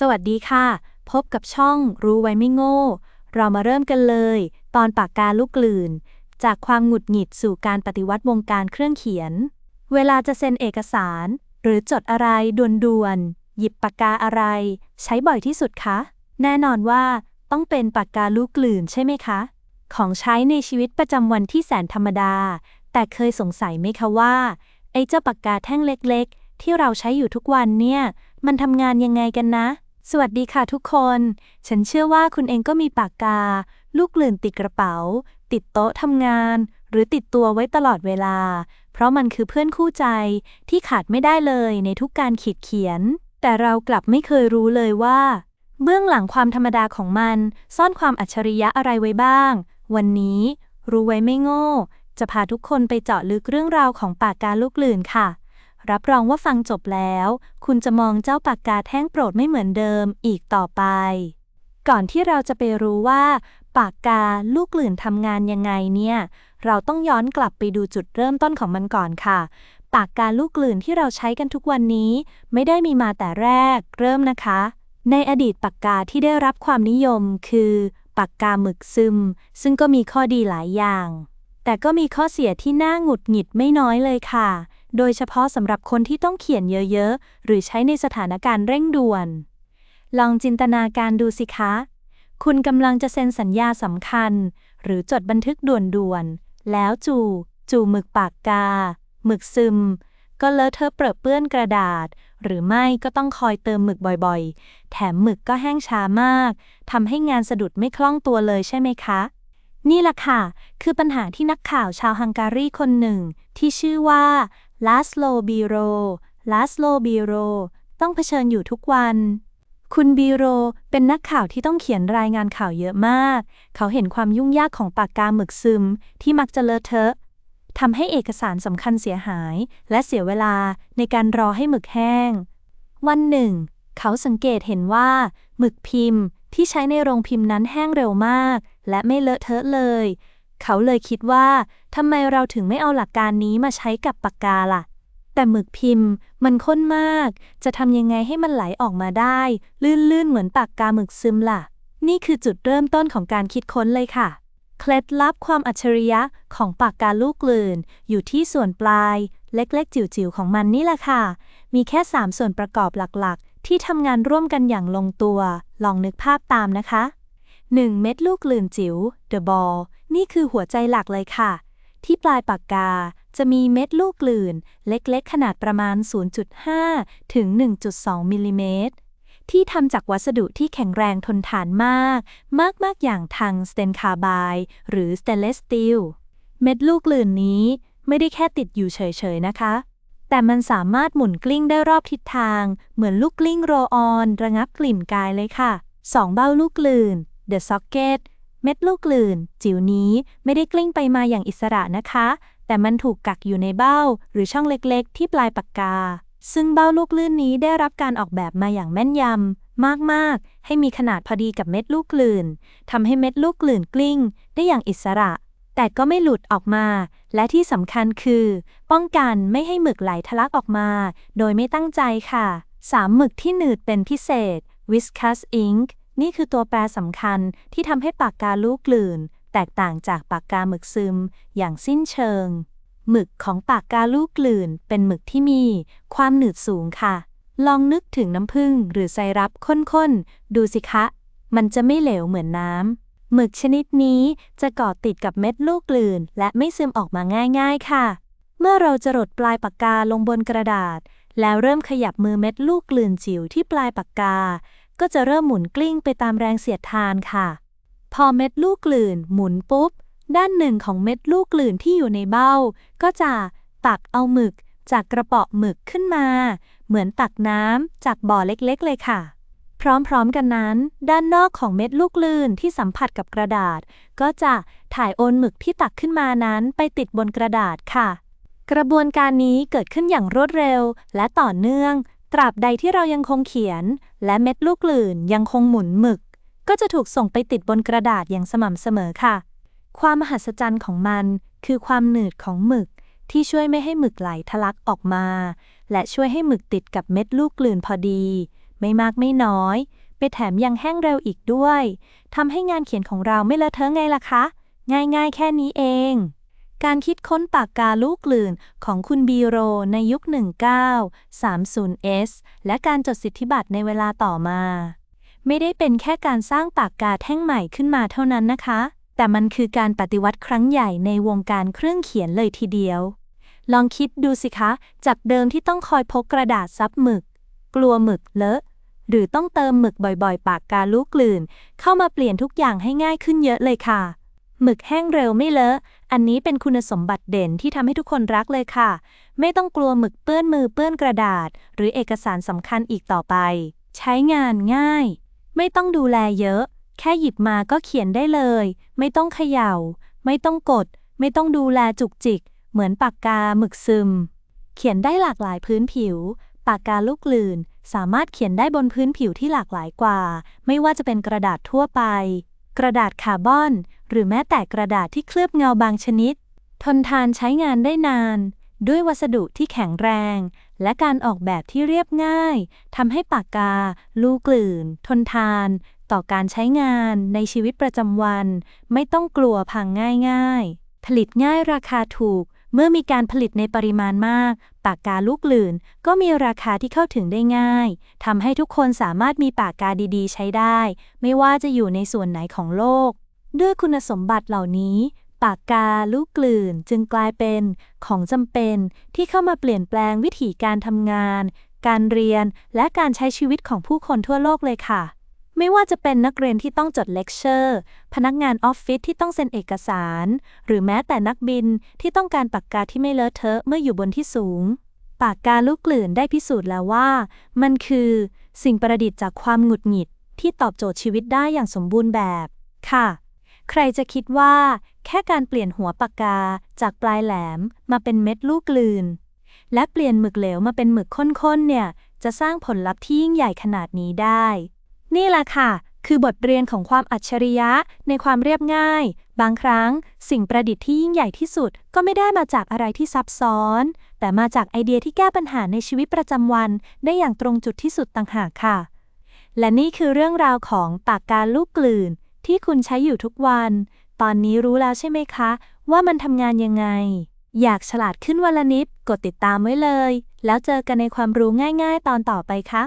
สวัสดีค่ะ พบกับช่องรู้ไว้ไม่โง่ เรามาเริ่มกันเลย ตอนปากกาลูกกลืน จากความหงุดหงิดสู่การปฏิวัติวงการเครื่องเขียน เวลาจะเซ็นเอกสาร หรือจดอะไรด่วนๆหยิบปากกาอะไร ใช้บ่อยที่สุดคะ แน่นอนว่าต้องเป็นปากกาลูกกลืนใช่ไหมคะ ของใช้ในชีวิตประจำวันที่แสนธรรมดา แต่เคยสงสัยไหมคะว่า ไอ้เจ้าปากกาแท่งเล็ก ๆ ที่เราใช้อยู่ทุกวันเนี่ย มันทำงานยังไงกันนะ สวัสดีค่ะทุกคน ฉันเชื่อว่าคุณเองก็มีปากกา ลูกกลื่นติดกระเป๋า ติดโต๊ะทำงาน หรือติดตัวไว้ตลอดเวลา เพราะมันคือเพื่อนคู่ใจที่ขาดไม่ได้เลยในทุกการขีดเขียน แต่เรากลับไม่เคยรู้เลยว่า เบื้องหลังความธรรมดาของมัน ซ่อนความอัจฉริยะอะไรไว้บ้าง วันนี้ รู้ไว้ไม่โง่ จะพาทุกคนไปเจาะลึกเรื่องราวของปากกาลูกกลื่นค่ะ รับรองว่าฟังจบแล้ว คุณจะมองเจ้าปากกาแท่งโปรดไม่เหมือนเดิมอีกต่อไป ก่อนที่เราจะไปรู้ว่า ปากกาลูกกลื่นทำงานยังไงเนี่ย เราต้องย้อนกลับไปดูจุดเริ่มต้นของมันก่อนค่ะ ปากกาลูกกลื่นที่เราใช้กันทุกวันนี้ ไม่ได้มีมาแต่แรก เริ่มนะคะ ในอดีตปากกาที่ได้รับความนิยมคือปากกาหมึกซึม ซึ่งก็มีข้อดีหลายอย่าง แต่ก็มีข้อเสียที่น่าหงุดหงิดไม่น้อยเลยค่ะ โดยเฉพาะสำหรับคนที่ต้องเขียนเยอะๆ หรือใช้ในสถานการณ์เร่งด่วน ลองจินตนาการดูสิคะ คุณกำลังจะเซ็นสัญญาสำคัญ หรือจดบันทึกด่วนๆ แล้วจู่จู่หมึกปากกา หมึกซึม ก็เลอะเทอะเปรอะเปื้อนกระดาษ หรือไม่ก็ต้องคอยเติมหมึกบ่อยๆ แถมหมึกก็แห้งช้ามากทำให้งานสะดุดไม่คล่องตัวเลยใช่ไหมคะ นี่แหละค่ะ คือปัญหาที่นักข่าวชาวฮังการีคนหนึ่ง ที่ชื่อว่า ลาสโลบีโร ลาสโลบีโร ต้องเผชิญอยู่ทุกวัน คุณบีโรเป็นนักข่าวที่ต้องเขียนรายงานข่าวเยอะมาก เขาเห็นความยุ่งยากของปากกาหมึกซึม ที่มักจะเลอะเทอะทำให้เอกสารสำคัญเสียหาย และเสียเวลาในการรอให้หมึกแห้ง วันหนึ่ง เขาสังเกตเห็นว่า หมึกพิมพ์ที่ใช้ในโรงพิมพ์นั้นแห้งเร็วมาก และไม่เลอะเทอะเลย เขาเลยคิดว่าทำไมเราถึงไม่เอาหลักการนี้มาใช้กับปากกาล่ะ แต่หมึกพิมพ์มันข้นมาก จะทำยังไงให้มันไหลออกมาได้ ลื่นๆเหมือนปากกาหมึกซึมล่ะ นี่คือจุดเริ่มต้นของการคิดค้นเลยค่ะ เคล็ดลับความอัจฉริยะของปากกาลูกกลื่น อยู่ที่ส่วนปลาย เล็กๆ จิ๋วๆของมันนี่แหละค่ะ มีแค่ 3 ส่วนประกอบหลักๆ ที่ทำงานร่วมกันอย่างลงตัว ลองนึกภาพตามนะคะ 1. เม็ดลูกกลื่นจิ๋ว The Ball นี่คือหัวใจหลักเลยค่ะ ที่ปลายปากกาจะมีเม็ดลูกกลื่น เล็กๆ ขนาดประมาณ 0.5 ถึง 1.2 มิลลิเมตร ที่ทำจากวัสดุที่แข็งแรงทนทานมาก มากๆ อย่างทังสเตนคาร์บายหรือสเตนเลสสตีล เม็ดลูกกลื่นนี้ไม่ได้แค่ติดอยู่เฉยๆ นะคะ แต่มันสามารถหมุนกลิ้งได้รอบทิศทาง เหมือนลูกกลิ้งโรออน ระงับกลิ่นกายเลยค่ะ 2 เบ้าลูกกลื่น The Socket เม็ดลูกกลื่นจิ๋วนี้ไม่ได้กลิ้งไปมาอย่างอิสระนะคะ แต่มันถูกกักอยู่ในเบ้า หรือช่องเล็กๆ ที่ปลายปากกา ซึ่งเบ้าลูกลื่นนี้ได้รับการออกแบบมาอย่างแม่นยำมากๆ ให้มีขนาดพอดีกับเม็ดลูกกลื่นทำให้เม็ดลูกกลื่นกลิ้ง ได้อย่างอิสระ แต่ก็ไม่หลุดออกมา และที่สำคัญคือ ป้องกันไม่ให้หมึกไหลทะลักออกมา โดยไม่ตั้งใจค่ะ 3. หมึกที่หนืดเป็นพิเศษ Viscous Ink นี่คือตัวแปรสำคัญที่ทำให้ปากกาลูกกลื่น แตกต่างจากปากกาหมึกซึม อย่างสิ้นเชิง หมึกของปากกาลูกกลื่น เป็นหมึกที่มี ความหนืดสูงค่ะ ลองนึกถึงน้ำผึ้งหรือไซรัปข้นๆ ดูสิคะ มันจะไม่เหลวเหมือนน้ำหมึกชนิดนี้จะเกาะติดกับเม็ดลูกกลื่น และไม่ซึมออกมาง่ายๆค่ะ เมื่อเราจะรดปลายปากกาลงบนกระดาษ แล้วเริ่มขยับมือเม็ดลูกกลื่นจิ๋วที่ปลายปากกา ก็จะเริ่มหมุนกลิ้งไปตามแรงเสียดทานค่ะ พอเม็ดลูกกลื่นหมุนปุ๊บ ด้านหนึ่งของเม็ดลูกกลื่นที่อยู่ในเบ้า ก็จะตักเอาหมึกจากกระป๋อหมึกขึ้นมา เหมือนตักน้ำจากบ่อเล็กๆ เลยค่ะ พร้อมๆกันนั้น ด้านนอกของเม็ดลูกลื่นที่สัมผัสกับกระดาษ ก็จะถ่ายโอนหมึกที่ตักขึ้นมานั้นไปติดบนกระดาษค่ะ กระบวนการนี้เกิดขึ้นอย่างรวดเร็วและต่อเนื่อง ตราบใดที่เรายังคงเขียน และเม็ดลูกกลื่นยังคงหมุนหมึก ก็จะถูกส่งไปติดบนกระดาษอย่างสม่ำเสมอค่ะ ความมหัศจรรย์ของมันคือความหนืดของหมึกที่ช่วยไม่ให้หมึกไหลทะลักออกมา และช่วยให้หมึกติดกับเม็ดลูกกลืนพอดี ไม่มากไม่น้อย ไปแถมยังแห้งเร็วอีกด้วยทำให้งานเขียนของเราไม่เลอะเทอะไงล่ะคะ ง่ายๆ แค่นี้เอง การคิดค้นปากกาลูกกลื่นของคุณบีโรในยุค 1930s และการจดสิทธิบัตรในเวลาต่อมา ไม่ได้เป็นแค่การสร้างปากกาแท่งใหม่ขึ้นมาเท่านั้นนะคะ แต่มันคือการปฏิวัติครั้งใหญ่ในวงการเครื่องเขียนเลยทีเดียว ลองคิดดูสิคะ จากเดิมที่ต้องคอยพกกระดาษซับหมึก กลัวหมึกเลอะหรือต้องเติมหมึกบ่อยๆ ปากกาลูกกลื่น เข้ามาเปลี่ยนทุกอย่างให้ง่ายขึ้นเยอะเลยค่ะ หมึกแห้งเร็วไม่เลอะ อันนี้เป็นคุณสมบัติเด่นที่ทำให้ทุกคนรักเลยค่ะ ไม่ต้องกลัวหมึกเปื้อนมือเปื้อนกระดาษ หรือเอกสารสำคัญอีกต่อไป ใช้งานง่าย ไม่ต้องดูแลเยอะ แค่หยิบมาก็เขียนได้เลย ไม่ต้องเขย่า ไม่ต้องกด ไม่ต้องดูแลจุกจิก เหมือนปากกาหมึกซึม เขียนได้หลากหลายพื้นผิว ปากกาลูกกลื่น สามารถเขียนได้บนพื้นผิวที่หลากหลายกว่า ไม่ว่าจะเป็นกระดาษทั่วไปกระดาษคาร์บอน หรือแม้แต่กระดาษที่เคลือบเงาบางชนิด ทนทานใช้งานได้นาน ด้วยวัสดุที่แข็งแรง และการออกแบบที่เรียบง่ายทำให้ปากกา ลูกกลื่น ทนทาน ต่อการใช้งานในชีวิตประจำวัน ไม่ต้องกลัวพังง่ายๆ ผลิตง่ายราคาถูกเมื่อมีการผลิตในปริมาณมาก ปากกาลูกหลื่น ก็มีราคาที่เข้าถึงได้ง่าย ทำให้ทุกคนสามารถมีปากกาดีๆ ใช้ได้ ไม่ว่าจะอยู่ในส่วนไหนของโลก ด้วยคุณสมบัติเหล่านี้ ปากกาลูกกลืนจึงกลายเป็นของจำเป็นที่เข้ามาเปลี่ยนแปลงวิถีการทำงาน การเรียนและการใช้ชีวิตของผู้คนทั่วโลกเลยค่ะ ไม่ว่าจะเป็นนักเรียนที่ต้องจดเลคเชอร์ พนักงานออฟฟิศที่ต้องเซ็นเอกสาร หรือแม้แต่นักบินที่ต้องการปากกาที่ไม่เลอะเทอะเมื่ออยู่บนที่สูงปากกาลูกกลื่นได้พิสูจน์แล้วว่า มันคือสิ่งประดิษฐ์จากความหงุดหงิดที่ตอบโจทย์ชีวิตได้อย่างสมบูรณ์แบบ ค่ะ ใครจะคิดว่า แค่การเปลี่ยนหัวปากกาจากปลายแหลมมาเป็นเม็ดลูกกลืน และเปลี่ยนหมึกเหลวมาเป็นหมึกข้นๆเนี่ย จะสร้างผลลัพธ์ที่ยิ่งใหญ่ขนาดนี้ได้ นี่แหละค่ะ คือบทเรียนของความอัจฉริยะในความเรียบง่าย บางครั้งสิ่งประดิษฐ์ที่ยิ่งใหญ่ที่สุด ก็ไม่ได้มาจากอะไรที่ซับซ้อน แต่มาจากไอเดียที่แก้ปัญหาในชีวิตประจำวัน ได้อย่างตรงจุดที่สุดต่างหากค่ะ และนี่คือเรื่องราวของปากกาลูกกลื่น ที่คุณใช้อยู่ทุกวัน ตอนนี้รู้แล้วใช่ไหมคะ ว่ามันทำงานยังไง อยากฉลาดขึ้นวันละนิด กดติดตามไว้เลย แล้วเจอกันในความรู้ง่าย ๆ ตอนต่อไปค่ะ